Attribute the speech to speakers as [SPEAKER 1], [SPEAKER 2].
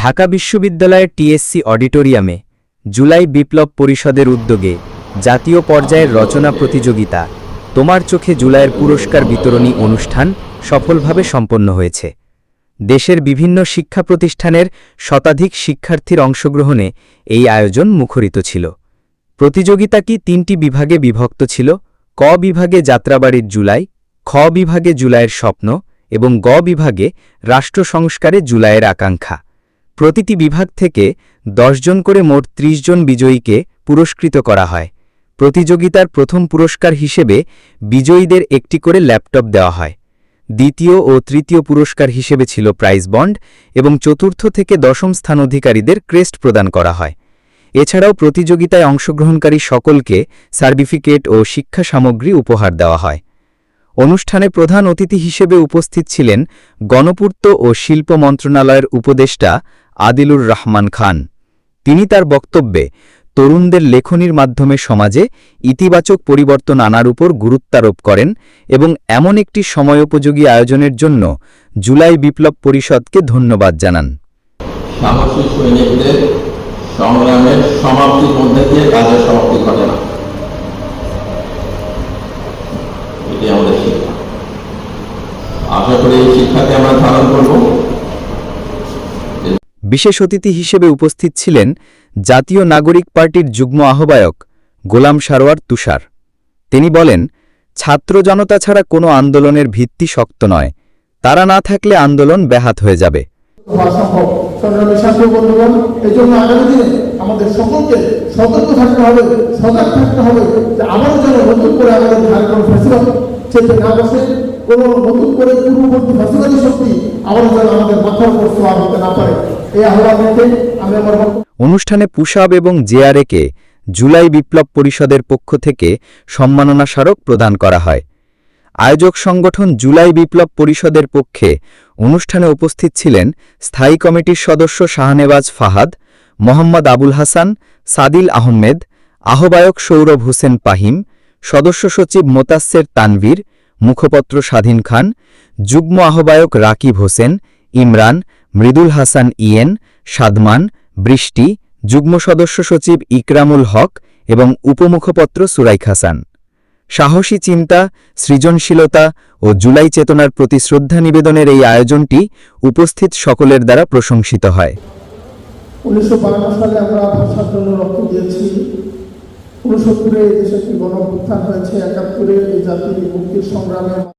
[SPEAKER 1] ঢাকা বিশ্ববিদ্যালয়ের টিএসসি অডিটোরিয়ামে জুলাই বিপ্লব পরিষদের উদ্যোগে জাতীয় পর্যায়ের রচনা প্রতিযোগিতা তোমার চোখে জুলাইয়ের পুরস্কার বিতরণী অনুষ্ঠান সফলভাবে সম্পন্ন হয়েছে দেশের বিভিন্ন শিক্ষা প্রতিষ্ঠানের শতাধিক শিক্ষার্থীর অংশগ্রহণে এই আয়োজন মুখরিত ছিল প্রতিযোগিতা কি তিনটি বিভাগে বিভক্ত ছিল ক বিভাগে যাত্রাবাড়ির জুলাই খ বিভাগে জুলাইয়ের স্বপ্ন এবং গ বিভাগে রাষ্ট্র সংস্কারে জুলাইয়ের আকাঙ্ক্ষা প্রতিটি বিভাগ থেকে জন করে মোট ত্রিশ জন বিজয়ীকে পুরস্কৃত করা হয় প্রতিযোগিতার প্রথম পুরস্কার হিসেবে বিজয়ীদের একটি করে ল্যাপটপ দেওয়া হয় দ্বিতীয় ও তৃতীয় পুরস্কার হিসেবে ছিল প্রাইজ বন্ড এবং চতুর্থ থেকে দশম স্থান অধিকারীদের ক্রেস্ট প্রদান করা হয় এছাড়াও প্রতিযোগিতায় অংশগ্রহণকারী সকলকে সার্টিফিকেট ও শিক্ষা সামগ্রী উপহার দেওয়া হয় অনুষ্ঠানে প্রধান অতিথি হিসেবে উপস্থিত ছিলেন গণপূর্ত ও শিল্প মন্ত্রণালয়ের উপদেষ্টা আদিলুর রহমান খান তিনি তার বক্তব্যে তরুণদের লেখনির মাধ্যমে সমাজে ইতিবাচক পরিবর্তন আনার উপর গুরুত্বারোপ করেন এবং এমন একটি সময়োপযোগী আয়োজনের জন্য জুলাই বিপ্লব পরিষদকে ধন্যবাদ জানান
[SPEAKER 2] সংগ্রামের কাজের সমাপ্তি ঘটে না এটি আমাদের শিক্ষা আশা করি এই শিক্ষাকে আমরা ধারণ করবো
[SPEAKER 1] বিশেষ অতিথি হিসেবে উপস্থিত ছিলেন জাতীয় নাগরিক পার্টির যুগ্ম আহ্বায়ক গোলাম সারোয়ার তুষার তিনি বলেন ছাত্র জনতা ছাড়া কোনো আন্দোলনের ভিত্তি শক্ত নয় তারা না থাকলে আন্দোলন ব্যাহাত হয়ে যাবে
[SPEAKER 3] নতুন করে পূর্ববর্তী শক্তি আমাদের মাথার না পারে
[SPEAKER 1] অনুষ্ঠানে পুষাব এবং জেআরএকে জুলাই বিপ্লব পরিষদের পক্ষ থেকে সম্মাননা স্মারক প্রদান করা হয় আয়োজক সংগঠন জুলাই বিপ্লব পরিষদের পক্ষে অনুষ্ঠানে উপস্থিত ছিলেন স্থায়ী কমিটির সদস্য শাহনেওয়াজ ফাহাদ মোহাম্মদ আবুল হাসান সাদিল আহমেদ আহ্বায়ক সৌরভ হোসেন পাহিম সদস্য সচিব মোতাসের তানভীর মুখপত্র স্বাধীন খান যুগ্ম আহ্বায়ক রাকিব হোসেন ইমরান মৃদুল হাসান ইয়েন সাদমান বৃষ্টি যুগ্ম সদস্য সচিব ইকরামুল হক এবং উপমুখপত্র সুরাইক হাসান সাহসী চিন্তা সৃজনশীলতা ও জুলাই চেতনার প্রতি শ্রদ্ধা নিবেদনের এই আয়োজনটি উপস্থিত সকলের দ্বারা প্রশংসিত হয়
[SPEAKER 4] উনিশশো সালে আমরা ভাষার জন্য রক্ত দিয়েছি উনসত্তরে দেশে একটি গণপ্রত্যান হয়েছে একাত্তরে এই জাতির মুক্তির সংগ্রামে